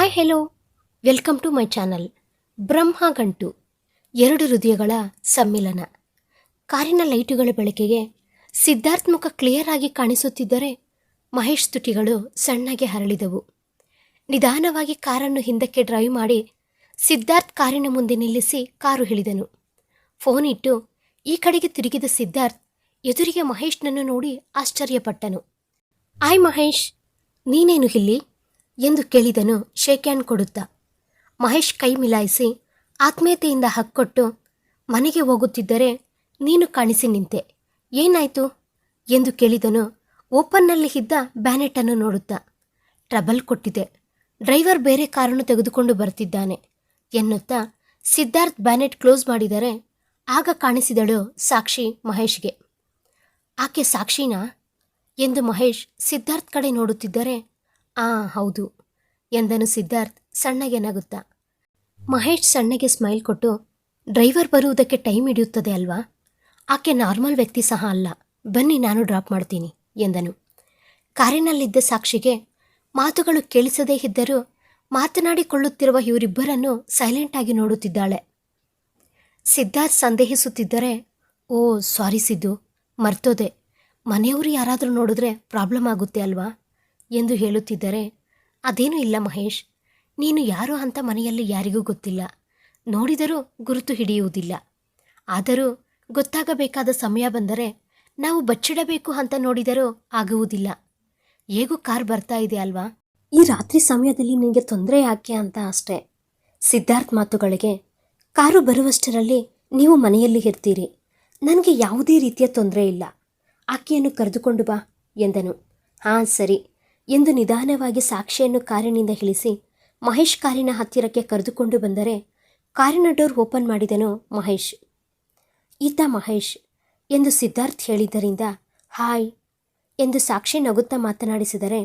Hi hello. Welcome to my channel. Brahma Gantu. ಎರಡು ಹೃದಯಗಳ ಸಮ್ಮಿಲನ. ಕಾರಿನ ಲೈಟುಗಳ ಬೆಳಕಿಗೆ ಸಿದ್ಧಾರ್ಥ್ ಮುಖ ಕ್ಲಿಯರ್ ಆಗಿ ಕಾಣಿಸುತ್ತಿದ್ದರೆ ಮಹೇಶ್ ತುಟಿಗಳು ಸಣ್ಣಗೆ ಹರಳಿದವು. ನಿಧಾನವಾಗಿ ಕಾರನ್ನು ಹಿಂದಕ್ಕೆ ಡ್ರೈವ್ ಮಾಡಿ ಸಿದ್ಧಾರ್ಥ್ ಕಾರಿನ ಮುಂದೆ ನಿಲ್ಲಿಸಿ ಕಾರು ಹಿಡಿದನು. ಫೋನ್ ಇಟ್ಟು ಈ ಕಡೆಗೆ ತಿರುಗಿದ ಸಿದ್ಧಾರ್ಥ್ ಎದುರಿಗೆ ಮಹೇಶ್ನನ್ನು ನೋಡಿ ಆಶ್ಚರ್ಯಪಟ್ಟನು. ಆಯ್ ಮಹೇಶ್, ನೀನೇನು ಇಲ್ಲಿ? ಎಂದು ಕೇಳಿದನು ಶೇಕ್ ಹ್ಯಾಂಡ್ ಕೊಡುತ್ತಾ. ಮಹೇಶ್ ಕೈ ಮಿಲಾಯಿಸಿ ಆತ್ಮೀಯತೆಯಿಂದ ಹಕ್ಕೊಟ್ಟು, ಮನೆಗೆ ಹೋಗುತ್ತಿದ್ದರೆ ನೀನು ಕಾಣಿಸಿ ನಿಂತೆ. ಏನಾಯಿತು? ಎಂದು ಕೇಳಿದನು ಓಪನ್ನಲ್ಲಿ ಇದ್ದ ಬ್ಯಾನೆಟನ್ನು ನೋಡುತ್ತಾ. ಟ್ರಬಲ್ ಕೊಟ್ಟಿದೆ. ಡ್ರೈವರ್ ಬೇರೆ ಕಾರನ್ನು ತೆಗೆದುಕೊಂಡು ಬರ್ತಿದ್ದಾನೆ ಎನ್ನುತ್ತಾ ಸಿದ್ಧಾರ್ಥ್ ಬ್ಯಾನೆಟ್ ಕ್ಲೋಸ್ ಮಾಡಿದರೆ ಆಗ ಕಾಣಿಸಿದಳು ಸಾಕ್ಷಿ ಮಹೇಶ್ಗೆ. ಆಕೆ ಸಾಕ್ಷಿನಾ? ಎಂದು ಮಹೇಶ್ ಸಿದ್ಧಾರ್ಥ್ ಕಡೆ ನೋಡುತ್ತಿದ್ದರೆ ಆ, ಹೌದು. ಎಂದನು ಸಿದ್ಧಾರ್ಥ್ ಸಣ್ಣಗೆ ನಗುತ್ತಾ ಮಹೇಶ್ ಸಣ್ಣಗೆ ಸ್ಮೈಲ್ ಕೊಟ್ಟು, ಡ್ರೈವರ್ ಬರುವುದಕ್ಕೆ ಟೈಮ್ ಹಿಡಿಯುತ್ತದೆ ಅಲ್ವಾ? ಆಕೆ ನಾರ್ಮಲ್ ವ್ಯಕ್ತಿ ಸಹ ಅಲ್ಲ. ಬನ್ನಿ ನಾನು ಡ್ರಾಪ್ ಮಾಡ್ತೀನಿ, ಎಂದನು. ಕಾರಿನಲ್ಲಿದ್ದ ಸಾಕ್ಷಿಗೆ ಮಾತುಗಳು ಕೇಳಿಸದೇ ಇದ್ದರೂ ಮಾತನಾಡಿಕೊಳ್ಳುತ್ತಿರುವ ಇವರಿಬ್ಬರನ್ನು ಸೈಲೆಂಟ್ ಆಗಿ ನೋಡುತ್ತಿದ್ದಾಳೆ. ಸಿದ್ಧಾರ್ಥ್ ಸಂದೇಹಿಸುತ್ತಿದ್ದರೆ, ಓ, ಸಾರಿ ಸಿದ್ದು. ಮರ್ತೋದೆ. ಮನೆಯವರು ಯಾರಾದರೂ ನೋಡಿದ್ರೆ ಪ್ರಾಬ್ಲಮ್ ಆಗುತ್ತೆ ಅಲ್ವಾ? ಎಂದು ಹೇಳುತ್ತಿದ್ದರೆ, ಅದೇನೂ ಇಲ್ಲ ಮಹೇಶ್. ನೀನು ಯಾರು ಅಂತ ಮನೆಯಲ್ಲಿ ಯಾರಿಗೂ ಗೊತ್ತಿಲ್ಲ. ನೋಡಿದರೂ ಗುರುತು ಹಿಡಿಯುವುದಿಲ್ಲ. ಆದರೂ ಗೊತ್ತಾಗಬೇಕಾದ ಸಮಯ ಬಂದರೆ ನಾವು ಬಚ್ಚಿಡಬೇಕು ಅಂತ ನೋಡಿದರೂ ಆಗುವುದಿಲ್ಲ. ಹೇಗೂ ಕಾರ್ ಬರ್ತಾ ಇದೆ ಅಲ್ವಾ? ಈ ರಾತ್ರಿ ಸಮಯದಲ್ಲಿ ನಿನಗೆ ತೊಂದರೆ ಯಾಕೆ ಅಂತ ಅಷ್ಟೇ. ಸಿದ್ಧಾರ್ಥ್ ಮಾತುಗಳಿಗೆ, ಕಾರು ಬರುವಷ್ಟರಲ್ಲಿ ನೀವು ಮನೆಯಲ್ಲಿ ಇರ್ತೀರಿ. ನನಗೆ ಯಾವುದೇ ರೀತಿಯ ತೊಂದರೆ ಇಲ್ಲ. ಆಕೆಯನ್ನು ಕರೆದುಕೊಂಡು ಬಾ ಎಂದನು. ಹಾಂ, ಸರಿ. ಎಂದು ನಿಧಾನವಾಗಿ ಸಾಕ್ಷಿಯನ್ನು ಕಾರಿನಿಂದ ಇಳಿಸಿ ಮಹೇಶ್ ಕಾರಿನ ಹತ್ತಿರಕ್ಕೆ ಕರೆದುಕೊಂಡು ಬಂದರೆ ಕಾರಿನ ಡೋರ್ ಓಪನ್ ಮಾಡಿದನು ಮಹೇಶ್. ಈತ ಮಹೇಶ್, ಎಂದು ಸಿದ್ಧಾರ್ಥ್ ಹೇಳಿದ್ದರಿಂದ, ಹಾಯ್, ಎಂದು ಸಾಕ್ಷಿ ನಗುತ್ತಾ ಮಾತನಾಡಿಸಿದರೆ,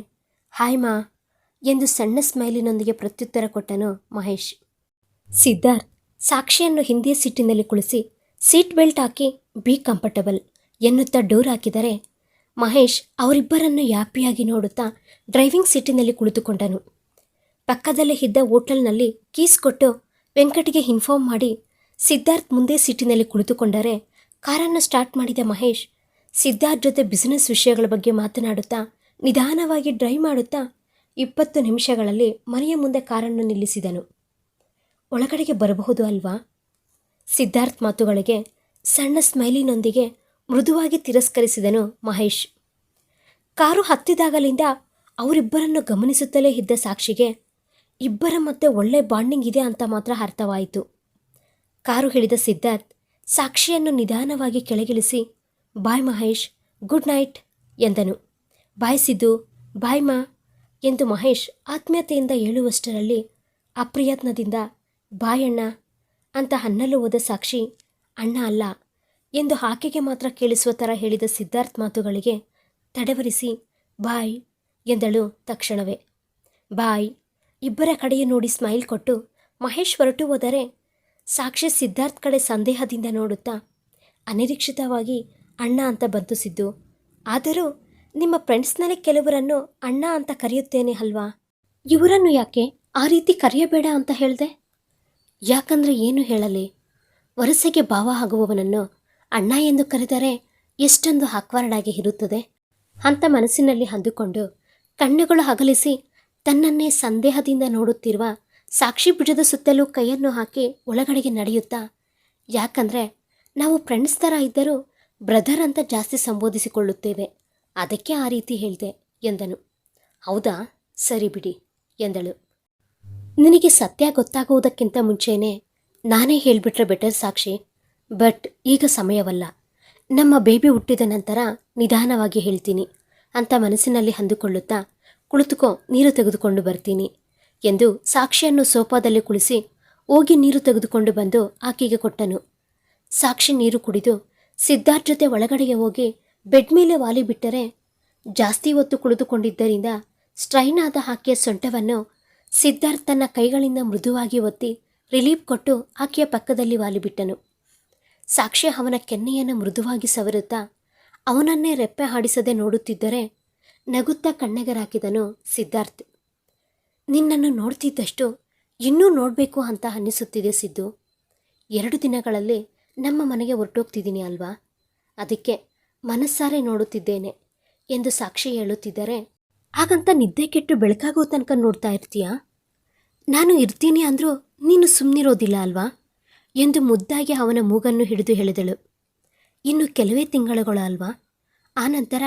ಹಾಯ್ ಮಾ, ಎಂದು ಸಣ್ಣ ಸ್ಮೈಲಿನೊಂದಿಗೆ ಪ್ರತ್ಯುತ್ತರ ಕೊಟ್ಟನು ಮಹೇಶ್. ಸಿದ್ಧಾರ್ಥ್ ಸಾಕ್ಷಿಯನ್ನು ಹಿಂದಿಯ ಸೀಟಿನಲ್ಲಿ ಕುಳಿಸಿ, ಸೀಟ್ ಬೆಲ್ಟ್ ಹಾಕಿ, ಬಿ ಕಂಫರ್ಟಬಲ್, ಎನ್ನುತ್ತಾ ಡೋರ್ ಹಾಕಿದರೆ ಮಹೇಶ್ ಅವರಿಬ್ಬರನ್ನು ಯಾಪಿಯಾಗಿ ನೋಡುತ್ತಾ ಡ್ರೈವಿಂಗ್ ಸೀಟಿನಲ್ಲಿ ಕುಳಿತುಕೊಂಡನು. ಪಕ್ಕದಲ್ಲೇ ಇದ್ದ ಹೋಟೆಲ್ನಲ್ಲಿ ಕೀಸ್ ಕೊಟ್ಟು ವೆಂಕಟಿಗೆ ಇನ್ಫಾರ್ಮ್ ಮಾಡಿ ಸಿದ್ಧಾರ್ಥ್ ಮುಂದೆ ಸೀಟಿನಲ್ಲಿ ಕುಳಿತುಕೊಂಡರೆ ಕಾರನ್ನು ಸ್ಟಾರ್ಟ್ ಮಾಡಿದ ಮಹೇಶ್ ಸಿದ್ಧಾರ್ಥ್ ಜೊತೆ ಬಿಸಿನೆಸ್ ವಿಷಯಗಳ ಬಗ್ಗೆ ಮಾತನಾಡುತ್ತಾ ನಿಧಾನವಾಗಿ ಡ್ರೈವ್ ಮಾಡುತ್ತಾ ಇಪ್ಪತ್ತು ನಿಮಿಷಗಳಲ್ಲಿ ಮನೆಯ ಮುಂದೆ ಕಾರನ್ನು ನಿಲ್ಲಿಸಿದನು. ಒಳಗಡೆಗೆ ಬರಬಹುದು ಅಲ್ವಾ? ಸಿದ್ಧಾರ್ಥ್ ಮಾತುಗಳಿಗೆ ಸಣ್ಣ ಸ್ಮೈಲಿನೊಂದಿಗೆ ಮೃದುವಾಗಿ ತಿರಸ್ಕರಿಸಿದನು ಮಹೇಶ್. ಕಾರು ಹತ್ತಿದಾಗಲಿಂದ ಅವರಿಬ್ಬರನ್ನು ಗಮನಿಸುತ್ತಲೇ ಇದ್ದ ಸಾಕ್ಷಿಗೆ, ಇಬ್ಬರ ಮತ್ತೆ ಒಳ್ಳೆ ಬಾಂಡಿಂಗ್ ಇದೆ ಅಂತ ಮಾತ್ರ ಅರ್ಥವಾಯಿತು. ಕಾರು ಹಿಡಿದ ಸಿದ್ಧಾರ್ಥ್ ಸಾಕ್ಷಿಯನ್ನು ನಿಧಾನವಾಗಿ ಕೆಳಗಿಳಿಸಿ, ಬಾಯ್ ಮಹೇಶ್, ಗುಡ್ ನೈಟ್ ಎಂದನು. ಬಾಯ್ ಸಿದ್ದು, ಬಾಯ್ ಮಾ ಎಂದು ಮಹೇಶ್ ಆತ್ಮೀಯತೆಯಿಂದ ಹೇಳುವಷ್ಟರಲ್ಲಿ, ಅಪ್ರಯತ್ನದಿಂದ, ಬಾಯ್ ಅಣ್ಣ ಅಂತ ಹನ್ನಲು ಹೋದ ಸಾಕ್ಷಿ, ಅಣ್ಣ ಅಲ್ಲ ಎಂದು ಆಕೆಗೆ ಮಾತ್ರ ಕೇಳಿಸುವ ಥರ ಹೇಳಿದ ಸಿದ್ಧಾರ್ಥ್ ಮಾತುಗಳಿಗೆ ತಡೆವರಿಸಿ, ಬಾಯ್, ಎಂದಳು ತಕ್ಷಣವೇ. ಬಾಯ್, ಇಬ್ಬರ ಕಡೆಯೂ ನೋಡಿ ಸ್ಮೈಲ್ ಕೊಟ್ಟು, ಮಹೇಶ್ ಹೊರಟು ಹೋದರೆ? ಸಾಕ್ಷಿ ಸಿದ್ಧಾರ್ಥ್ ಕಡೆ ಸಂದೇಹದಿಂದ ನೋಡುತ್ತಾ, ಅನಿರೀಕ್ಷಿತವಾಗಿ ಅಣ್ಣ ಅಂತ ಬಂತು ಸಿದ್ದು. ಆದರೂ ನಿಮ್ಮ ಫ್ರೆಂಡ್ಸ್ನಲ್ಲಿ ಕೆಲವರನ್ನು ಅಣ್ಣ ಅಂತ ಕರೆಯುತ್ತೇನೆ ಅಲ್ವಾ? ಇವರನ್ನು ಯಾಕೆ ಆ ರೀತಿ ಕರೆಯಬೇಡ ಅಂತ ಹೇಳಿದೆ? ಯಾಕಂದ್ರೆ ಏನು ಹೇಳಲಿ? ವರಸೆಗೆ ಭಾವ ಆಗುವವನನ್ನು ಅಣ್ಣ ಎಂದು ಕರೆದರೆ ಎಷ್ಟೊಂದು ಹಾಕ್ವಾರ್ಡಾಗಿ ಇರುತ್ತದೆ. ಅಂತ ಮನಸ್ಸಿನಲ್ಲಿ ಅಂದುಕೊಂಡು ಕಣ್ಣುಗಳು ಅಗಲಿಸಿ ತನ್ನನ್ನೇ ಸಂದೇಹದಿಂದ ನೋಡುತ್ತಿರುವ ಸಾಕ್ಷಿ ಭುಜದ ಸುತ್ತಲೂ ಕೈಯನ್ನು ಹಾಕಿ ಒಳಗಡೆಗೆ ನಡೆಯುತ್ತಾ, ಯಾಕಂದರೆ ನಾವು ಫ್ರೆಂಡ್ಸ್ ಥರ ಇದ್ದರೂ ಬ್ರದರ್ ಅಂತ ಜಾಸ್ತಿ ಸಂಬೋಧಿಸಿಕೊಳ್ಳುತ್ತೇವೆ. ಅದಕ್ಕೆ ಆ ರೀತಿ ಹೇಳಿದೆ ಎಂದನು. ಹೌದಾ? ಸರಿ ಬಿಡಿ ಎಂದಳು. ನಿನಗೆ ಸತ್ಯ ಗೊತ್ತಾಗುವುದಕ್ಕಿಂತ ಮುಂಚೆನೇ ನಾನೇ ಹೇಳಿಬಿಟ್ರೆ ಬೆಟರ್ ಸಾಕ್ಷಿ. ಬಟ್ ಈಗ ಸಮಯವಲ್ಲ. ನಮ್ಮ ಬೇಬಿ ಹುಟ್ಟಿದ ನಂತರ ನಿಧಾನವಾಗಿ ಹೇಳ್ತೀನಿ. ಅಂತ ಮನಸ್ಸಿನಲ್ಲಿ ಅಂದುಕೊಳ್ಳುತ್ತಾ ಕುಳಿತುಕೋ, ನೀರು ತೆಗೆದುಕೊಂಡು ಬರ್ತೀನಿ ಎಂದು ಸಾಕ್ಷಿಯನ್ನು ಸೋಫಾದಲ್ಲಿ ಕುಳಿಸಿ ಹೋಗಿ ನೀರು ತೆಗೆದುಕೊಂಡು ಬಂದು ಆಕೆಗೆ ಕೊಟ್ಟನು. ಸಾಕ್ಷಿ ನೀರು ಕುಡಿದು ಸಿದ್ಧಾರ್ಥ್ ಜೊತೆ ಒಳಗಡೆಗೆ ಹೋಗಿ ಬೆಡ್ ಮೇಲೆ ವಾಲಿ ಬಿಟ್ಟರೆ ಜಾಸ್ತಿ ಹೊತ್ತು ಕುಳಿತುಕೊಂಡಿದ್ದರಿಂದ ಸ್ಟ್ರೈನ್ ಆದ ಆಕೆಯ ಸೊಂಟವನ್ನು ಸಿದ್ಧಾರ್ಥ್ ತನ್ನ ಕೈಗಳಿಂದ ಮೃದುವಾಗಿ ಒತ್ತಿ ರಿಲೀಫ್ ಕೊಟ್ಟು ಆಕೆಯ ಪಕ್ಕದಲ್ಲಿ ವಾಲಿಬಿಟ್ಟನು ಸಾಕ್ಷಿ ಅವನ ಕೆನ್ನೆಯನ್ನು ಮೃದುವಾಗಿ ಸವರುತ್ತಾ ಅವನನ್ನೇ ರೆಪ್ಪೆ ಹಾಡಿಸದೆ ನೋಡುತ್ತಿದ್ದರೆ ನಗುತ್ತಾ ಕಣ್ಣೆಗರಾಕಿದನು ಸಿದ್ಧಾರ್ಥ್. ನಿನ್ನನ್ನು ನೋಡ್ತಿದ್ದಷ್ಟು ಇನ್ನೂ ನೋಡಬೇಕು ಅಂತ ಅನ್ನಿಸುತ್ತಿದೆ ಸಿದ್ದು. ಎರಡು ದಿನಗಳಲ್ಲಿ ನಮ್ಮ ಮನೆಗೆ ಹೊರಟೋಗ್ತಿದ್ದೀನಿ ಅಲ್ವಾ? ಅದಕ್ಕೆ ಮನಸ್ಸಾರೆ ನೋಡುತ್ತಿದ್ದೇನೆ ಎಂದು ಸಾಕ್ಷಿ ಹೇಳುತ್ತಿದ್ದರೆ ಹಾಗಂತ ನಿದ್ದೆ ಕೆಟ್ಟು ಬೆಳಕಾಗೋ ತನಕ ನೋಡ್ತಾ ಇರ್ತೀಯಾ? ನಾನು ಇರ್ತೀನಿ ಅಂದರೂ ನೀನು ಸುಮ್ಮನಿರೋದಿಲ್ಲ ಅಲ್ವಾ? ಎಂದು ಮುದ್ದಾಗಿ ಅವನ ಮೂಗನ್ನು ಹಿಡಿದು ಹೇಳಿದಳು. ಇನ್ನು ಕೆಲವೇ ತಿಂಗಳುಗಳು ಅಲ್ವಾ? ಆನಂತರ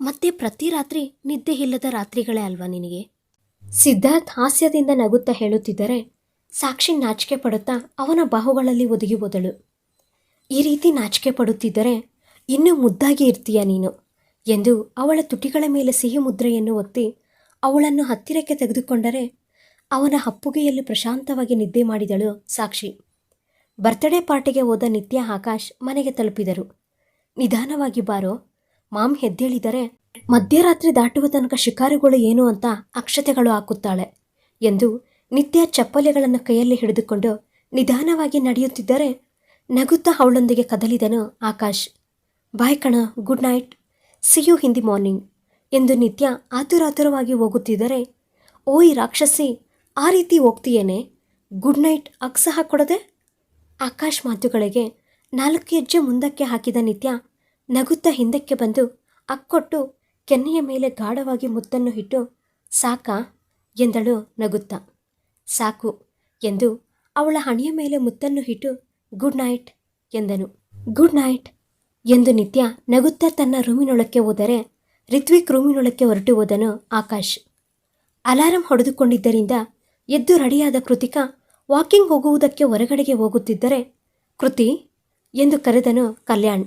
ಮತ್ತೆ ಪ್ರತಿ ರಾತ್ರಿ ನಿದ್ದೆ ಇಲ್ಲದ ರಾತ್ರಿಗಳೇ ಅಲ್ವಾ ನಿನಗೆ? ಸಿದ್ಧಾರ್ಥ್ ಹಾಸ್ಯದಿಂದ ನಗುತ್ತಾ ಹೇಳುತ್ತಿದ್ದರೆ ಸಾಕ್ಷಿ ನಾಚಿಕೆ ಪಡುತ್ತಾ ಅವನ ಬಾಹುಗಳಲ್ಲಿ ಒದಗಿ ಹೋದಳು. ಈ ರೀತಿ ನಾಚಿಕೆ ಪಡುತ್ತಿದ್ದರೆ ಇನ್ನೂ ಮುದ್ದಾಗಿ ಇರ್ತೀಯ ನೀನು ಎಂದು ಅವಳ ತುಟಿಗಳ ಮೇಲೆ ಸಿಹಿ ಮುದ್ರೆಯನ್ನು ಒತ್ತಿ ಅವಳನ್ನು ಹತ್ತಿರಕ್ಕೆ ತೆಗೆದುಕೊಂಡರೆ ಅವನ ಹಪ್ಪುಗೆಯಲ್ಲಿ ಪ್ರಶಾಂತವಾಗಿ ನಿದ್ದೆ ಮಾಡಿದಳು ಸಾಕ್ಷಿ. ಬರ್ತ್ಡೇ ಪಾರ್ಟಿಗೆ ಹೋದ ನಿತ್ಯ ಆಕಾಶ್ ಮನೆಗೆ ತಲುಪಿದರು. ನಿಧಾನವಾಗಿ ಬಾರೋ, ಮಾಮ್ ಹೆದ್ದೇಳಿದರೆ ಮಧ್ಯರಾತ್ರಿ ದಾಟುವ ತನಕ ಶಿಕಾರಿಗಳು ಏನು ಅಂತ ಅಕ್ಷತೆಗಳು ಹಾಕುತ್ತಾಳೆ ಎಂದು ನಿತ್ಯ ಚಪ್ಪಲಿಗಳನ್ನು ಕೈಯಲ್ಲಿ ಹಿಡಿದುಕೊಂಡು ನಿಧಾನವಾಗಿ ನಡೆಯುತ್ತಿದ್ದರೆ ನಗುತ್ತಾ ಅವಳೊಂದಿಗೆ ಕದಲಿದನು ಆಕಾಶ್. ಬಾಯ್ ಕಣ, good night, see you in the morning ಎಂದು ನಿತ್ಯ ಆತುರಾತುರವಾಗಿ ಹೋಗುತ್ತಿದ್ದರೆ, ಓಯ್ ರಾಕ್ಷಸಿ, ಆ ರೀತಿ ಹೋಗ್ತೀಯೇನೆ? ಗುಡ್ ನೈಟ್, ಅಕ್ಸಹ ಕೊಡದೆ? ಆಕಾಶ್ ಮಾತುಗಳಿಗೆ ನಾಲ್ಕು ಹೆಜ್ಜೆ ಮುಂದಕ್ಕೆ ಹಾಕಿದ ನಿತ್ಯ ನಗುತ್ತಾ ಹಿಂದಕ್ಕೆ ಬಂದು ಅಕ್ಕೊಟ್ಟು ಕೆನ್ನೆಯ ಮೇಲೆ ಗಾಢವಾಗಿ ಮುತ್ತನ್ನು ಇಟ್ಟು, ಸಾಕಾ? ಎಂದಳು ನಗುತ್ತಾ. ಸಾಕು, ಎಂದು ಅವಳ ಹಣೆಯ ಮೇಲೆ ಮುತ್ತನ್ನು ಇಟ್ಟು, ಗುಡ್ ನೈಟ್, ಎಂದನು. ಗುಡ್ ನೈಟ್, ಎಂದು ನಿತ್ಯ ನಗುತ್ತಾ ತನ್ನ ರೂಮಿನೊಳಕ್ಕೆ ಹೋದರೆ ರಿತ್ವಿಕ್ ರೂಮಿನೊಳಕ್ಕೆ ಹೊರಟು ಹೋದನು ಆಕಾಶ್. ಅಲಾರಂ ಹೊಡೆದುಕೊಂಡಿದ್ದರಿಂದ ಎದ್ದು ರೆಡಿಯಾದ ಕೃತಿಕಾ ವಾಕಿಂಗ್ ಹೋಗುವುದಕ್ಕೆ ಹೊರಗಡೆಗೆ ಹೋಗುತ್ತಿದ್ದರೆ, ಕೃತಿ, ಎಂದು ಕರೆದನು ಕಲ್ಯಾಣ್.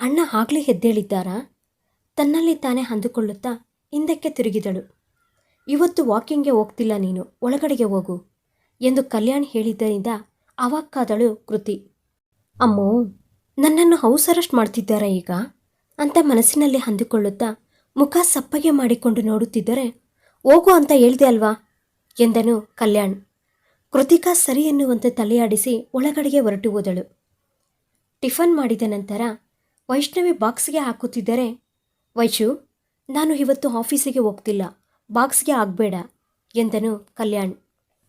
ಅಣ್ಣ ಆಗಲೇ ಎದ್ದೇಳಿದ್ದಾರಾ? ತನ್ನಲ್ಲಿ ತಾನೇ ಅಂದುಕೊಳ್ಳುತ್ತಾ ಹಿಂದಕ್ಕೆ ತಿರುಗಿದಳು. ಇವತ್ತು ವಾಕಿಂಗ್ಗೆ ಹೋಗ್ತಿಲ್ಲ ನೀನು, ಒಳಗಡೆಗೆ ಹೋಗು, ಎಂದು ಕಲ್ಯಾಣ್ ಹೇಳಿದ್ದರಿಂದ ಅವಾಕ್ಕಾದಳು ಕೃತಿ. ಅಮ್ಮೋ, ನನ್ನನ್ನು ಹೌಸ್ ಅರೆಸ್ಟ್ ಮಾಡ್ತಿದ್ದಾರಾ ಈಗ? ಅಂತ ಮನಸ್ಸಿನಲ್ಲಿ ಅಂದುಕೊಳ್ಳುತ್ತಾ ಮುಖ ಸಪ್ಪಗೆ ಮಾಡಿಕೊಂಡು ನೋಡುತ್ತಿದ್ದರೆ, ಹೋಗು ಅಂತ ಹೇಳ್ದೆ ಅಲ್ವಾ? ಎಂದನು ಕಲ್ಯಾಣ್. ಕೃತಿಕಾ ಸರಿ ಎನ್ನುವಂತೆ ತಲೆಯಾಡಿಸಿ ಒಳಗಡೆಗೆ ಹೊರಟು ಹೋದಳು. ಟಿಫನ್ ಮಾಡಿದ ನಂತರ ವೈಷ್ಣವಿ ಬಾಕ್ಸ್ಗೆ ಹಾಕುತ್ತಿದ್ದರೆ, ವೈಶು, ನಾನು ಇವತ್ತು ಆಫೀಸಿಗೆ ಹೋಗ್ತಿಲ್ಲ, ಬಾಕ್ಸ್ಗೆ ಆಗಬೇಡ, ಎಂದನು ಕಲ್ಯಾಣ್.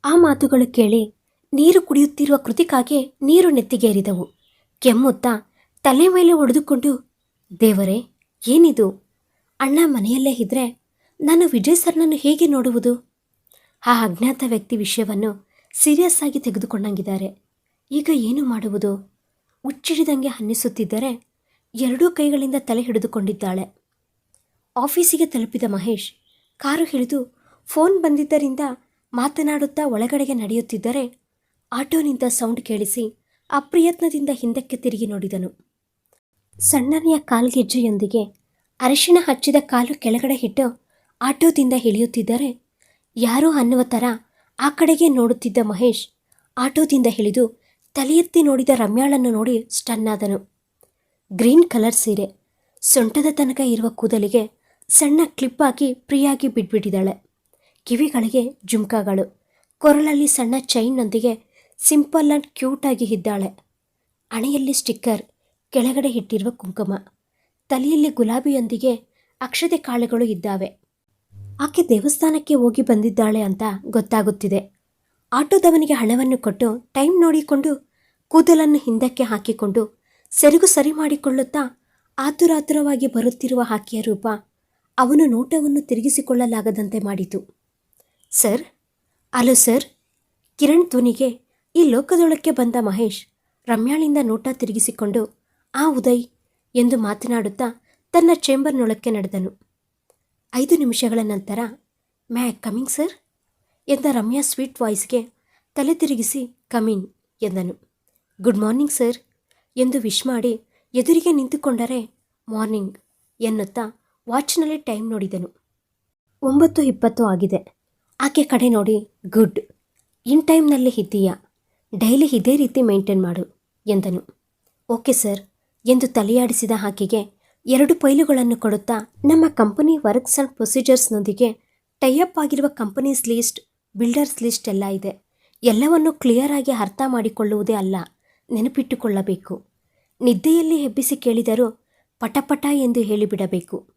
ಆ ಮಾತುಗಳು ಕೇಳಿ ನೀರು ಕುಡಿಯುತ್ತಿರುವ ಕೃತಿಕಾಗೆ ನೀರು ನೆತ್ತಿಗೇರಿದವು. ಕೆಮ್ಮುತ್ತಾ ತಲೆ ಮೇಲೆ ಒಡೆದುಕೊಂಡು, ದೇವರೇ, ಏನಿದು? ಅಣ್ಣ ಮನೆಯಲ್ಲೇ ಇದ್ರೆ ನಾನು ವಿಜಯ್ ಸರ್ನನ್ನು ಹೇಗೆ ನೋಡುವುದು? ಆ ಅಜ್ಞಾತ ವ್ಯಕ್ತಿ ವಿಷಯವನ್ನು ಸೀರಿಯಸ್ ಆಗಿ ತೆಗೆದುಕೊಂಡಂಗಿದ್ದಾರೆ. ಈಗ ಏನು ಮಾಡುವುದು? ಉಚ್ಚಿಡಿದಂಗೆ ಅನ್ನಿಸುತ್ತಿದ್ದರೆ ಎರಡೂ ಕೈಗಳಿಂದ ತಲೆ ಹಿಡಿದುಕೊಂಡಿದ್ದಾಳೆ. ಆಫೀಸಿಗೆ ತಲುಪಿದ ಮಹೇಶ್ ಕಾರು ಹಿಡಿದು ಫೋನ್ ಬಂದಿದ್ದರಿಂದ ಮಾತನಾಡುತ್ತಾ ಒಳಗಡೆಗೆ ನಡೆಯುತ್ತಿದ್ದರೆ ಆಟೋನಿಂದ ಸೌಂಡ್ ಕೇಳಿಸಿ ಅಪ್ರಯತ್ನದಿಂದ ಹಿಂದಕ್ಕೆ ತಿರುಗಿ ನೋಡಿದನು. ಸಣ್ಣನೆಯ ಕಾಲ್ಗೆಜ್ಜೆಯೊಂದಿಗೆ ಅರಿಶಿಣ ಹಚ್ಚಿದ ಕಾಲು ಕೆಳಗಡೆ ಇಟ್ಟು ಆಟೋದಿಂದ ಇಳಿಯುತ್ತಿದ್ದರೆ ಯಾರೋ ಅನ್ನುವ ಥರ ಆ ಕಡೆಗೆ ನೋಡುತ್ತಿದ್ದ ಮಹೇಶ್ ಆಟೋದಿಂದ ಇಳಿದು ತಲೆ ಎತ್ತಿ ನೋಡಿದ ರಮ್ಯಾಳನ್ನು ನೋಡಿ ಸ್ಟನ್ನಾದನು. ಗ್ರೀನ್ ಕಲರ್ ಸೀರೆ, ಸೊಂಟದ ತನಕ ಇರುವ ಕೂದಲಿಗೆ ಸಣ್ಣ ಕ್ಲಿಪ್ ಹಾಕಿ ಪ್ರಿಯಾಗಿ ಬಿಟ್ಬಿಟ್ಟಿದ್ದಾಳೆ. ಕಿವಿಗಳಿಗೆ ಜುಮ್ಕಾಗಳು, ಕೊರಳಲ್ಲಿ ಸಣ್ಣ ಚೈನ್ನೊಂದಿಗೆ ಸಿಂಪಲ್ ಆ್ಯಂಡ್ ಕ್ಯೂಟಾಗಿ ಇದ್ದಾಳೆ. ಹಣೆಯಲ್ಲಿ ಸ್ಟಿಕ್ಕರ್, ಕೆಳಗಡೆ ಇಟ್ಟಿರುವ ಕುಂಕುಮ, ತಲೆಯಲ್ಲಿ ಗುಲಾಬಿಯೊಂದಿಗೆ ಅಕ್ಷತೆ ಕಾಳುಗಳು ಇದ್ದಾವೆ. ಆಕೆ ದೇವಸ್ಥಾನಕ್ಕೆ ಹೋಗಿ ಬಂದಿದ್ದಾಳೆ ಅಂತ ಗೊತ್ತಾಗುತ್ತಿದೆ. ಆಟೋದವನಿಗೆ ಹಣವನ್ನು ಕೊಟ್ಟು ಟೈಮ್ ನೋಡಿಕೊಂಡು ಕೂದಲನ್ನು ಹಿಂದಕ್ಕೆ ಹಾಕಿಕೊಂಡು ಸೆರಗು ಸರಿ ಮಾಡಿಕೊಳ್ಳುತ್ತಾ ಆತುರಾತುರವಾಗಿ ಬರುತ್ತಿರುವ ಆಕೆಯ ರೂಪ ಅವನು ನೋಟವನ್ನು ತಿರುಗಿಸಿಕೊಳ್ಳಲಾಗದಂತೆ ಮಾಡಿತು. ಸರ್, ಅಲೋ ಸರ್, ಕಿರಣ್ ಧ್ವನಿಗೆ ಈ ಲೋಕದೊಳಕ್ಕೆ ಬಂದ ಮಹೇಶ್ ರಮ್ಯಾಳಿಂದ ನೋಟ ತಿರುಗಿಸಿಕೊಂಡು, ಆ ಉದಯ್ ಎಂದು ಮಾತನಾಡುತ್ತಾ ತನ್ನ ಚೇಂಬರ್ನೊಳಕ್ಕೆ ನಡೆದನು. ಐದು ನಿಮಿಷಗಳ ನಂತರ ಮ್ಯಾ ಕಮಿಂಗ್ ಸರ್? ಎಂದ ರಮ್ಯಾ ಸ್ವೀಟ್ ವಾಯ್ಸ್ಗೆ ತಲೆ ತಿರುಗಿಸಿ ಕಮಿನ್ ಎಂದನು. ಗುಡ್ ಮಾರ್ನಿಂಗ್, ಸರ್, ಎಂದು ವಿಶ್ ಮಾಡಿ ಎದುರಿಗೆ ನಿಂತುಕೊಂಡರೆ, ಮಾರ್ನಿಂಗ್, ಎನ್ನುತ್ತಾ ವಾಚ್ನಲ್ಲಿ ಟೈಮ್ ನೋಡಿದನು. ಒಂಬತ್ತು ಇಪ್ಪತ್ತು ಆಗಿದೆ. ಆಕೆ ಕಡೆ ನೋಡಿ, ಗುಡ್, ಇನ್ ಟೈಮ್ನಲ್ಲಿ ಇದ್ದೀಯಾ? ಡೈಲಿ ಇದೇ ರೀತಿ ಮೇಂಟೈನ್ ಮಾಡು, ಎಂದನು. ಓಕೆ, ಸರ್, ಎಂದು ತಲೆಯಾಡಿಸಿದ ಆಕೆಗೆ ಎರಡು ಪೈಲುಗಳನ್ನು ಕೊಡುತ್ತಾ ನಮ್ಮ ಕಂಪನಿ ವರ್ಕ್ಸ್ ಆ್ಯಂಡ್ ಪ್ರೊಸೀಜರ್ಸ್ನೊಂದಿಗೆ ಟೈಅಪ್ ಆಗಿರುವ ಕಂಪನೀಸ್ ಲಿಸ್ಟ್, ಬಿಲ್ಡರ್ಸ್ ಲಿಸ್ಟ್ ಎಲ್ಲ ಇದೆ. ಎಲ್ಲವನ್ನು ಕ್ಲಿಯರ್ ಆಗಿ ಅರ್ಥ ಮಾಡಿಕೊಳ್ಳುವುದೇ ಅಲ್ಲ, ನೆನಪಿಟ್ಟುಕೊಳ್ಳಬೇಕು. ನಿದ್ದೆಯಲ್ಲಿ ಹೆಬ್ಬಿಸಿ ಕೇಳಿದರೂ ಪಟಪಟ ಎಂದು ಹೇಳಿಬಿಡಬೇಕು.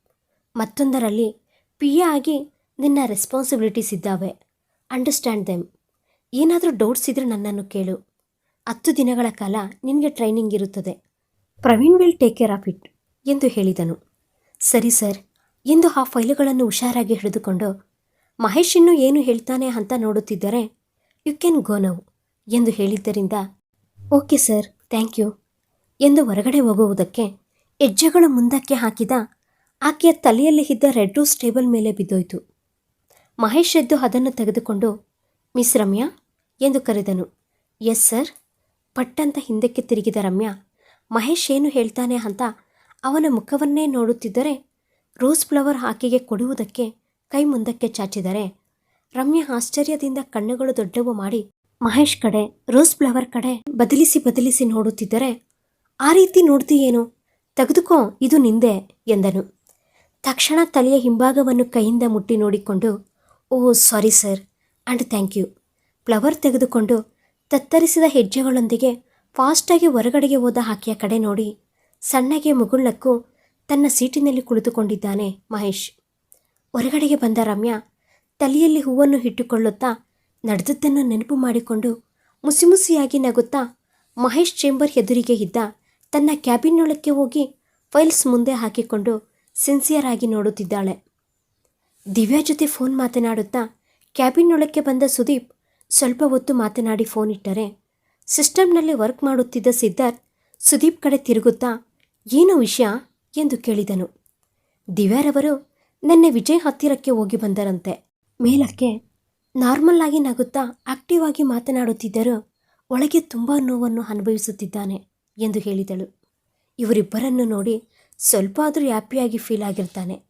ಮತ್ತೊಂದರಲ್ಲಿ ಪಿ ಆಗಿ ನಿನ್ನ ರೆಸ್ಪಾನ್ಸಿಬಿಲಿಟೀಸ್ ಇದ್ದಾವೆ. ಅಂಡರ್ಸ್ಟ್ಯಾಂಡ್ ದೆಮ್ ಏನಾದರೂ ಡೌಟ್ಸ್ ಇದ್ದರೆ ನನ್ನನ್ನು ಕೇಳು. ಹತ್ತು ದಿನಗಳ ಕಾಲ ನಿನಗೆ ಟ್ರೈನಿಂಗ್ ಇರುತ್ತದೆ. Praveen will take care of it ಎಂದು ಹೇಳಿದನು. ಸರಿ ಸರ್ ಎಂದು ಆ ಫೈಲುಗಳನ್ನು ಹುಷಾರಾಗಿ ಹಿಡಿದುಕೊಂಡು ಮಹೇಶ್ ಇನ್ನೂ ಏನು ಹೇಳ್ತಾನೆ ಅಂತ ನೋಡುತ್ತಿದ್ದರೆ ಯು ಕ್ಯಾನ್ ಗೋ ನೌ ಎಂದು ಹೇಳಿದ್ದರಿಂದ, ಓಕೆ ಸರ್, ಥ್ಯಾಂಕ್ ಯು ಎಂದು ಹೊರಗಡೆ ಹೋಗುವುದಕ್ಕೆ ಹೆಜ್ಜೆಗಳು ಮುಂದಕ್ಕೆ ಹಾಕಿದ ಆಕೆಯ ತಲೆಯಲ್ಲಿ ಇದ್ದ ರೆಡ್ ರೋಸ್ ಟೇಬಲ್ ಮೇಲೆ ಬಿದ್ದೋಯ್ತು. ಮಹೇಶ್ ಎದ್ದು ಅದನ್ನು ತೆಗೆದುಕೊಂಡು, ಮಿಸ್ ರಮ್ಯಾ ಎಂದು ಕರೆದನು. ಎಸ್ ಸರ್, ಪಟ್ಟಂತ ಹಿಂದಕ್ಕೆ ತಿರುಗಿದ ರಮ್ಯಾ, ಮಹೇಶ್ ಏನು ಹೇಳ್ತಾನೆ ಅಂತ ಅವನ ಮುಖವನ್ನೇ ನೋಡುತ್ತಿದ್ದರೆ ರೋಸ್ ಫ್ಲವರ್ ಆಕೆಗೆ ಕೊಡುವುದಕ್ಕೆ ಕೈ ಮುಂದಕ್ಕೆ ಚಾಚಿದರೆ. ರಮ್ಯ ಆಶ್ಚರ್ಯದಿಂದ ಕಣ್ಣುಗಳು ದೊಡ್ಡವು ಮಾಡಿ, ಮಹೇಶ್ ಕಡೆ, ರೋಸ್ ಫ್ಲವರ್ ಕಡೆ ಬದಲಿಸಿ ಬದಲಿಸಿ ನೋಡುತ್ತಿದ್ದರೆ ಆ ರೀತಿ ನೋಡ್ತೀಯೇನು? ತೆಗೆದುಕೋ, ಇದು ನಿಂದೆ ಎಂದನು. ತಕ್ಷಣ ತಲೆಯ ಹಿಂಭಾಗವನ್ನು ಕೈಯಿಂದ ಮುಟ್ಟಿ ನೋಡಿಕೊಂಡು, ಓ, sorry sir and thank you flower ತೆಗೆದುಕೊಂಡು ತತ್ತರಿಸಿದ ಹೆಜ್ಜೆಗಳೊಂದಿಗೆ ಫಾಸ್ಟಾಗಿ ಹೊರಗಡೆಗೆ ಹೋದ ಹಾಕಿಯ ಕಡೆ ನೋಡಿ ಸಣ್ಣಗೆ ಮುಗುಳ್ಳಕ್ಕೂ ತನ್ನ ಸೀಟಿನಲ್ಲಿ ಕುಳಿತುಕೊಂಡಿದ್ದಾನೆ ಮಹೇಶ್. ಹೊರಗಡೆಗೆ ಬಂದ ರಮ್ಯಾ ತಲೆಯಲ್ಲಿ ಹೂವನ್ನು ಇಟ್ಟುಕೊಳ್ಳುತ್ತಾ ನಡೆದದ್ದನ್ನು ನೆನಪು ಮಾಡಿಕೊಂಡು ಮುಸಿಮುಸಿಯಾಗಿ ನಗುತ್ತಾ ಮಹೇಶ್ ಚೇಂಬರ್ ಎದುರಿಗೆ ಇದ್ದ ತನ್ನ ಕ್ಯಾಬಿನ್ನೊಳಕ್ಕೆ ಹೋಗಿ ಫೈಲ್ಸ್ ಮುಂದೆ ಹಾಕಿಕೊಂಡು ಸಿನ್ಸಿಯರ್ ಆಗಿ ನೋಡುತ್ತಿದ್ದಾಳೆ. ದಿವ್ಯಾ ಜೊತೆ ಫೋನ್ ಮಾತನಾಡುತ್ತಾ ಕ್ಯಾಬಿನ್ನೊಳಕ್ಕೆ ಬಂದ ಸುದೀಪ್ ಸ್ವಲ್ಪ ಹೊತ್ತು ಮಾತನಾಡಿ ಫೋನ್ ಇಟ್ಟರೆ. ಸಿಸ್ಟಮ್ನಲ್ಲಿ ವರ್ಕ್ ಮಾಡುತ್ತಿದ್ದ ಸಿದ್ಧಾರ್ಥ್ ಸುದೀಪ್ ಕಡೆ ತಿರುಗುತ್ತಾ ಏನು ವಿಷಯ ಎಂದು ಕೇಳಿದನು. ದಿವ್ಯಾರವರು ನಿನ್ನೆ ವಿಜಯ್ ಹತ್ತಿರಕ್ಕೆ ಹೋಗಿ ಬಂದರಂತೆ. ಮೇಲಕ್ಕೆ ನಾರ್ಮಲ್ ಆಗಿ ನಗುತ್ತಾ ಆಕ್ಟಿವ್ ಆಗಿ ಮಾತನಾಡುತ್ತಿದ್ದರೂ ಒಳಗೆ ತುಂಬ ನೋವನ್ನು ಅನುಭವಿಸುತ್ತಿದ್ದಾನೆ ಎಂದು ಹೇಳಿದಳು. ಇವರಿಬ್ಬರನ್ನು ನೋಡಿ ಸ್ವಲ್ಪ ಆದರೂ ಹ್ಯಾಪಿಯಾಗಿ ಫೀಲ್ ಆಗಿರ್ತಾನೆ.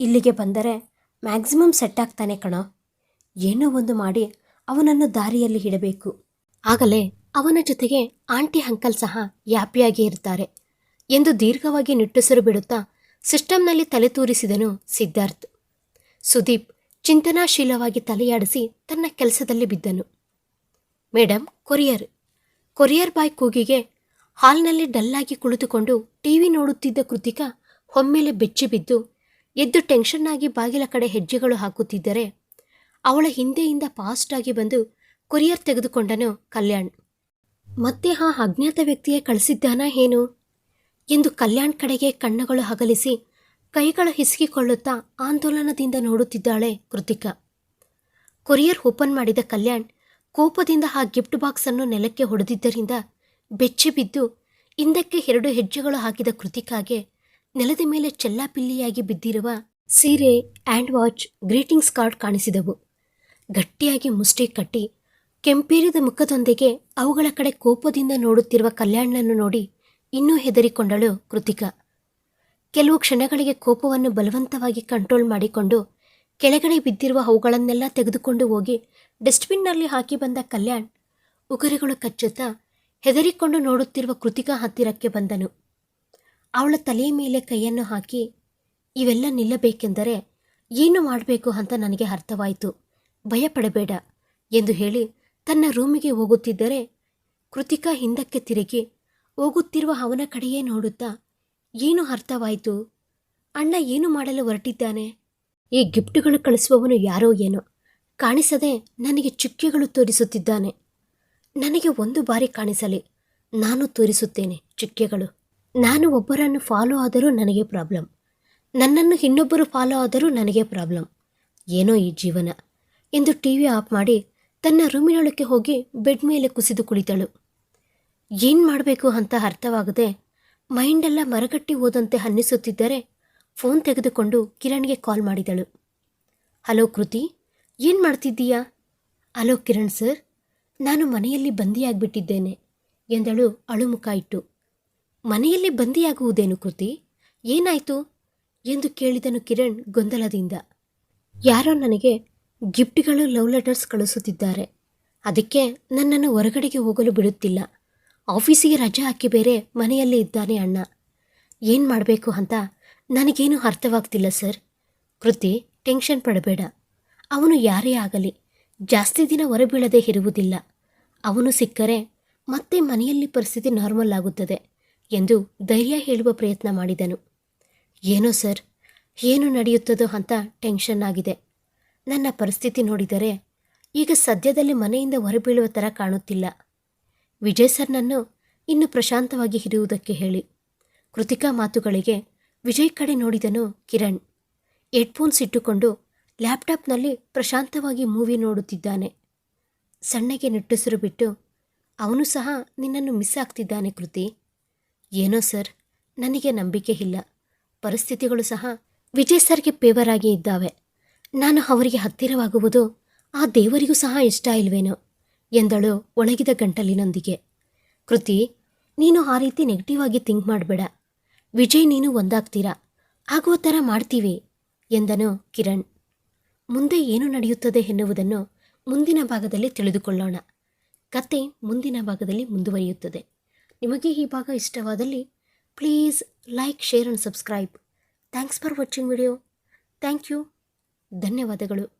ಇಲ್ಲಿಗೆ ಬಂದರೆ ಮ್ಯಾಕ್ಸಿಮಮ್ ಸೆಟ್ ಆಗ್ತಾನೆ ಕಣೋ. ಏನೋ ಒಂದು ಮಾಡಿ ಅವನನ್ನು ದಾರಿಯಲ್ಲಿ ಇಡಬೇಕು. ಆಗಲೇ ಅವನ ಜೊತೆಗೆ ಆಂಟಿ ಅಂಕಲ್ ಸಹ ಹ್ಯಾಪಿಯಾಗಿ ಇರ್ತಾರೆ. ಎಂದು ದೀರ್ಘವಾಗಿ ನಿಟ್ಟುಸಿರು ಬಿಡುತ್ತಾ ಸಿಸ್ಟಮ್ನಲ್ಲಿ ತಲೆ ತೂರಿಸಿದನು ಸಿದ್ಧಾರ್ಥ್. ಸುದೀಪ್ ಚಿಂತನಾಶೀಲವಾಗಿ ತಲೆಯಾಡಿಸಿ ತನ್ನ ಕೆಲಸದಲ್ಲಿ ಬಿದ್ದನು. Madam courier. ಕೊರಿಯರ್ ಬಾಯ್ ಕೂಗಿಗೆ ಹಾಲ್ನಲ್ಲಿ ಡಲ್ಲಾಗಿ ಕುಳಿತುಕೊಂಡು ಟಿವಿ ನೋಡುತ್ತಿದ್ದ ಕೃತಿಕಾ ಒಮ್ಮೆಲೆ ಬೆಚ್ಚಿ ಬಿದ್ದು ಎದ್ದು ಟೆನ್ಷನ್ ಆಗಿ ಬಾಗಿಲ ಕಡೆ ಹೆಜ್ಜೆಗಳು ಹಾಕುತ್ತಿದ್ದರೆ ಅವಳ ಹಿಂದೆಯಿಂದ ಫಾಸ್ಟಾಗಿ ಬಂದು ಕೊರಿಯರ್ ತೆಗೆದುಕೊಂಡನು ಕಲ್ಯಾಣ್. ಮತ್ತೆ ಆ ಅಜ್ಞಾತ ವ್ಯಕ್ತಿಯೇ ಕಳಿಸಿದ್ದಾನಾ ಏನು? ಎಂದು ಕಲ್ಯಾಣ್ ಕಡೆಗೆ ಕಣ್ಣುಗಳು ಹಗಲಿಸಿ ಕೈಗಳು ಹಿಸುಕಿಕೊಳ್ಳುತ್ತಾ ಆಂದೋಲನದಿಂದ ನೋಡುತ್ತಿದ್ದಾಳೆ ಕೃತಿಕಾ. ಕೊರಿಯರ್ ಓಪನ್ ಮಾಡಿದ ಕಲ್ಯಾಣ್ ಕೋಪದಿಂದ ಆ ಗಿಫ್ಟ್ ಬಾಕ್ಸ್ ಅನ್ನು ನೆಲಕ್ಕೆ ಹೊಡೆದಿದ್ದರಿಂದ ಬೆಚ್ಚಿ ಬಿದ್ದು ಹಿಂದಕ್ಕೆ ಎರಡು ಹೆಜ್ಜೆಗಳು ಹಾಕಿದ ಕೃತಿಕಾಗೆ ನೆಲದ ಮೇಲೆ ಚೆಲ್ಲಾಪಿಲ್ಲಿಯಾಗಿ ಬಿದ್ದಿರುವ ಸೀರೆ ಆ್ಯಂಡ್ ವಾಚ್, ಗ್ರೀಟಿಂಗ್ಸ್ ಕಾರ್ಡ್ ಕಾಣಿಸಿದವು. ಗಟ್ಟಿಯಾಗಿ ಮುಷ್ಟಿ ಕಟ್ಟಿ ಕೆಂಪೇರಿದ ಮುಖದೊಂದಿಗೆ ಅವುಗಳ ಕಡೆ ಕೋಪದಿಂದ ನೋಡುತ್ತಿರುವ ಕಲ್ಯಾಣನನ್ನು ನೋಡಿ ಇನ್ನೂ ಹೆದರಿಕೊಂಡಳು ಕೃತಿಕಾ. ಕೆಲವು ಕ್ಷಣಗಳಿಗೆ ಕೋಪವನ್ನು ಬಲವಂತವಾಗಿ ಕಂಟ್ರೋಲ್ ಮಾಡಿಕೊಂಡು ಕೆಳಗಡೆ ಬಿದ್ದಿರುವ ಅವುಗಳನ್ನೆಲ್ಲ ತೆಗೆದುಕೊಂಡು ಹೋಗಿ ಡಸ್ಟ್ಬಿನ್ನಲ್ಲಿ ಹಾಕಿ ಬಂದ ಕಲ್ಯಾಣ್ ಉಗುರುಗಳು ಕಚ್ಚುತ್ತಾ ಹೆದರಿಕೊಂಡು ನೋಡುತ್ತಿರುವ ಕೃತಿಕಾ ಹತ್ತಿರಕ್ಕೆ ಬಂದನು. ಅವಳ ತಲೆಯ ಮೇಲೆ ಕೈಯನ್ನು ಹಾಕಿ, ಇವೆಲ್ಲ ನಿಲ್ಲಬೇಕೆಂದರೆ ಏನು ಮಾಡಬೇಕು ಅಂತ ನನಗೆ ಅರ್ಥವಾಯಿತು. ಭಯಪಡಬೇಡ ಎಂದು ಹೇಳಿ ತನ್ನ ರೂಮಿಗೆ ಹೋಗುತ್ತಿದ್ದರೆ ಕೃತಿಕಾ ಹಿಂದಕ್ಕೆ ತಿರುಗಿ ಹೋಗುತ್ತಿರುವ ಅವನ ಕಡೆಯೇ ನೋಡುತ್ತಾ, ಏನು ಅರ್ಥವಾಯಿತು? ಅಣ್ಣ ಏನು ಮಾಡಲು ಹೊರಟಿದ್ದಾನೆ? ಈ ಗಿಫ್ಟ್ಗಳು ಕಳಿಸುವವನು ಯಾರೋ ಏನೋ? ಕಾಣಿಸದೆ ನನಗೆ ಚುಕ್ಕೆಗಳು ತೋರಿಸುತ್ತಿದ್ದಾನೆ. ನನಗೆ ಒಂದು ಬಾರಿ ಕಾಣಿಸಲಿ, ನಾನು ತೋರಿಸುತ್ತೇನೆ ಚುಕ್ಕೆಗಳು. ನಾನು ಒಬ್ಬರನ್ನು ಫಾಲೋ ಆದರೂ ನನಗೆ ಪ್ರಾಬ್ಲಮ್. ನನ್ನನ್ನು ಇನ್ನೊಬ್ಬರು ಫಾಲೋ ಆದರೂ ನನಗೆ ಪ್ರಾಬ್ಲಮ್. ಏನೋ ಈ ಜೀವನ? ಎಂದು ಟಿ ವಿ ಆಫ್ ಮಾಡಿ ತನ್ನ ರೂಮಿನೊಳಕ್ಕೆ ಹೋಗಿ ಬೆಡ್ ಮೇಲೆ ಕುಸಿದು ಕುಳಿತಳು. ಏನು ಮಾಡಬೇಕು ಅಂತ ಅರ್ಥವಾಗದೆ ಮೈಂಡೆಲ್ಲ ಮರಗಟ್ಟಿ ಹೋದಂತೆ ಅನ್ನಿಸುತ್ತಿದ್ದರೆ ಫೋನ್ ತೆಗೆದುಕೊಂಡು ಕಿರಣ್ಗೆ ಕಾಲ್ ಮಾಡಿದಳು. ಹಲೋ ಕೃತಿ, ಏನು ಮಾಡ್ತಿದ್ದೀಯಾ? ಹಲೋ ಕಿರಣ್ ಸರ್, ನಾನು ಮನೆಯಲ್ಲಿ ಬಂದಿಯಾಗ್ಬಿಟ್ಟಿದ್ದೇನೆ, ಎಂದಳು ಅಳುಮುಖ ಇಟ್ಟು. ಮನೆಯಲ್ಲಿ ಬಂದಿಯಾಗುವುದೇನು ಕೃತಿ? ಏನಾಯಿತು? ಎಂದು ಕೇಳಿದನು ಕಿರಣ್ ಗೊಂದಲದಿಂದ. ಯಾರೋ ನನಗೆ ಗಿಫ್ಟ್ಗಳು ಲವ್ ಲೆಟರ್ಸ್ ಕಳಿಸುತ್ತಿದ್ದಾರೆ, ಅದಕ್ಕೆ ನನ್ನನ್ನು ಹೊರಗಡೆಗೆ ಹೋಗಲು ಬಿಡುತ್ತಿಲ್ಲ. ಆಫೀಸಿಗೆ ರಜೆ ಹಾಕಿ ಬೇರೆ ಮನೆಯಲ್ಲಿ ಇದ್ದಾನೆ ಅಣ್ಣ. ಏನು ಮಾಡಬೇಕು ಅಂತ ನನಗೇನು ಅರ್ಥವಾಗ್ತಿಲ್ಲ ಸರ್. ಕೃತಿ, ಟೆನ್ಷನ್ ಪಡಬೇಡ. ಅವನು ಯಾರೇ ಆಗಲಿ, ಜಾಸ್ತಿ ದಿನ ಹೊರಬೀಳದೆ ಇರುವುದಿಲ್ಲ. ಅವನು ಸಿಕ್ಕರೆ ಮತ್ತೆ ಮನೆಯಲ್ಲಿ ಪರಿಸ್ಥಿತಿ ನಾರ್ಮಲ್ ಆಗುತ್ತದೆ ಎಂದು ಧೈರ್ಯ ಹೇಳುವ ಪ್ರಯತ್ನ ಮಾಡಿದನು. ಏನೋ ಸರ್, ಏನು ನಡೆಯುತ್ತದೋ ಅಂತ ಟೆನ್ಷನ್ ಆಗಿದೆ. ನನ್ನ ಪರಿಸ್ಥಿತಿ ನೋಡಿದರೆ ಈಗ ಸದ್ಯದಲ್ಲಿ ಮನೆಯಿಂದ ಹೊರಬೀಳುವ ಥರ ಕಾಣುತ್ತಿಲ್ಲ. ವಿಜಯ್ ಸರ್ನನ್ನು ಇನ್ನು ಪ್ರಶಾಂತವಾಗಿ ಇರುವುದಕ್ಕೆ ಹೇಳಿ. ಕೃತಿಕಾ ಮಾತುಗಳಿಗೆ ವಿಜಯ್ ಕಡೆ ನೋಡಿದನು ಕಿರಣ್. ಹೆಡ್ಫೋನ್ಸ್ ಇಟ್ಟುಕೊಂಡು ಲ್ಯಾಪ್ಟಾಪ್ನಲ್ಲಿ ಪ್ರಶಾಂತವಾಗಿ ಮೂವಿ ನೋಡುತ್ತಿದ್ದಾನೆ. ಸಣ್ಣಗೆ ನಿಟ್ಟುಸಿರು ಬಿಟ್ಟು, ಅವನು ಸಹ ನಿನ್ನನ್ನು ಮಿಸ್ ಆಗ್ತಿದ್ದಾನೆ ಕೃತಿ. ಏನೋ ಸರ್, ನನಗೆ ನಂಬಿಕೆ ಇಲ್ಲ. ಪರಿಸ್ಥಿತಿಗಳು ಸಹ ವಿಜಯ್ ಸರ್ಗೆ ಪೇವರಾಗಿ ಇದ್ದಾವೆ. ನಾನು ಅವರಿಗೆ ಹತ್ತಿರವಾಗುವುದು ಆ ದೇವರಿಗೂ ಸಹ ಇಷ್ಟ ಇಲ್ವೇನೋ. ಎಂದಳು ಒಣಗಿದ ಗಂಟಲಿನೊಂದಿಗೆ. ಕೃತಿ, ನೀನು ಆ ರೀತಿ ನೆಗೆಟಿವ್ ಆಗಿ ಥಿಂಕ್ ಮಾಡಬೇಡ. ವಿಜಯ್, ನೀನು ಒಂದಾಗ್ತೀರಾ? ಆಗುವ ಥರ ಮಾಡ್ತೀವಿ, ಎಂದನು ಕಿರಣ್. ಮುಂದೆ ಏನು ನಡೆಯುತ್ತದೆ ಎನ್ನುವುದನ್ನು ಮುಂದಿನ ಭಾಗದಲ್ಲಿ ತಿಳಿದುಕೊಳ್ಳೋಣ. ಕತೆ ಮುಂದಿನ ಭಾಗದಲ್ಲಿ ಮುಂದುವರಿಯುತ್ತದೆ. ನಿಮಗೆ ಈ ಭಾಗ ಇಷ್ಟವಾದಲ್ಲಿ please like, share and subscribe. Thanks for watching video. Thank you. ಧನ್ಯವಾದಗಳು.